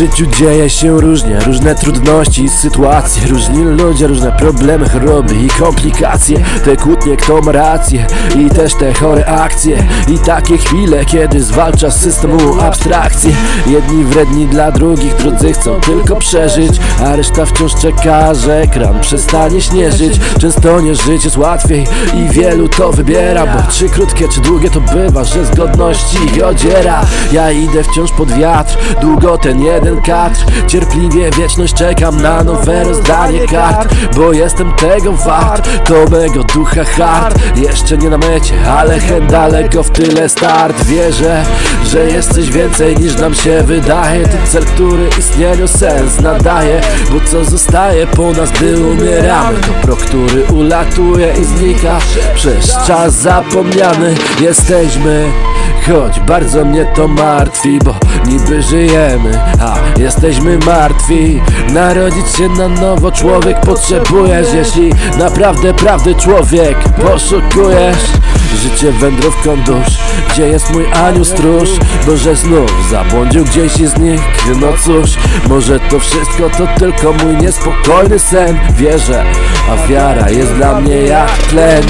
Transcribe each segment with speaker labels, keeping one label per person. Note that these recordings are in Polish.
Speaker 1: życiu dzieje się różnie, różne trudności i sytuacje Różni ludzie, różne problemy, choroby i komplikacje. Te kłótnie, kto ma rację i też te chore akcje. I takie chwile, kiedy zwalcza systemu abstrakcję Jedni wredni dla drugich, drudzy chcą tylko przeżyć A reszta wciąż czeka, że ekran przestanie śnieżyć. Często nie żyć jest łatwiej i wielu to wybiera Bo czy krótkie, czy długie to bywa, że z godności odziera. Ja idę wciąż pod wiatr, długo ten jeden kadr. Cierpliwie wieczność czekam na nowe rozdanie kart Bo jestem tego wart, to mego ducha hard Jeszcze nie na mecie, ale chęt daleko w tyle start. Wierzę, że jest coś więcej niż nam się wydaje. To cel, który istnieniu sens nadaje Bo co zostaje po nas, gdy umieramy? To pro, który ulatuje i znika. Przez czas zapomniany jesteśmy Choć bardzo mnie to martwi, bo niby żyjemy, a jesteśmy martwi. Narodzić się na nowo człowiek potrzebujesz Jeśli naprawdę prawdy człowiek poszukujesz. Życie wędrówką dusz, gdzie jest mój anioł stróż? Bo że znów zabłądził gdzieś i znikł No cóż, może to wszystko to tylko mój niespokojny sen. Wierzę, a wiara jest dla mnie jak tlen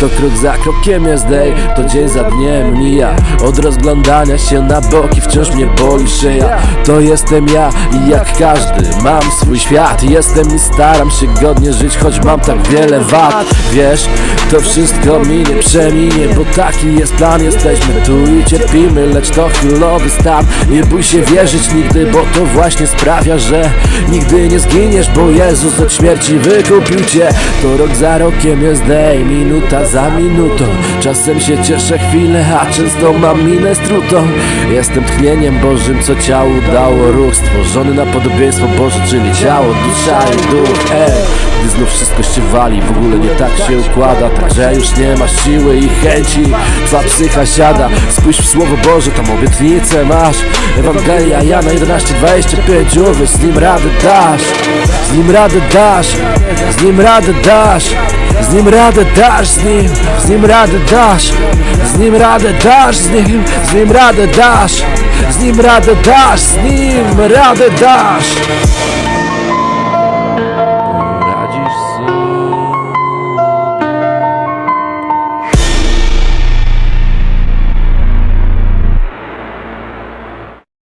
Speaker 1: to krok za krokiem jest day, to dzień za dniem mija. Od rozglądania się na boki wciąż mnie boli szyja. To jestem ja i jak każdy mam swój świat. Jestem i staram się godnie żyć, choć mam tak wiele wad. Wiesz, to wszystko minie, przeminie, bo taki jest plan. Jesteśmy tu i cierpimy, lecz to chwilowy stan. Nie bój się wierzyć nigdy, bo to właśnie sprawia, że Nigdy nie zginiesz, bo Jezus od śmierci wykupił cię. To rok za rokiem jest day, minuta za minutą. Czasem się cieszę chwilę, a często mam minę strutą. Jestem tchnieniem Bożym, co ciału dało ruch Stworzony na podobieństwo Boże, czyli ciało, dusza i duch. Ej, gdy znów wszystko się wali, w ogóle nie tak się układa. Tak, że już nie ma siły i chęci. Twa psycha siada, spójrz w Słowo Boże, tam obietnicę masz. Ewangelia Jana 11:25 Uwierz, z nim radę dasz. Z nim radę dasz. Z nim radę dasz z nim radę dasz, z nim, z nim radę dasz Z nim radę dasz, z nim, z nim radę dasz Z nim radę dasz, z nim radę dasz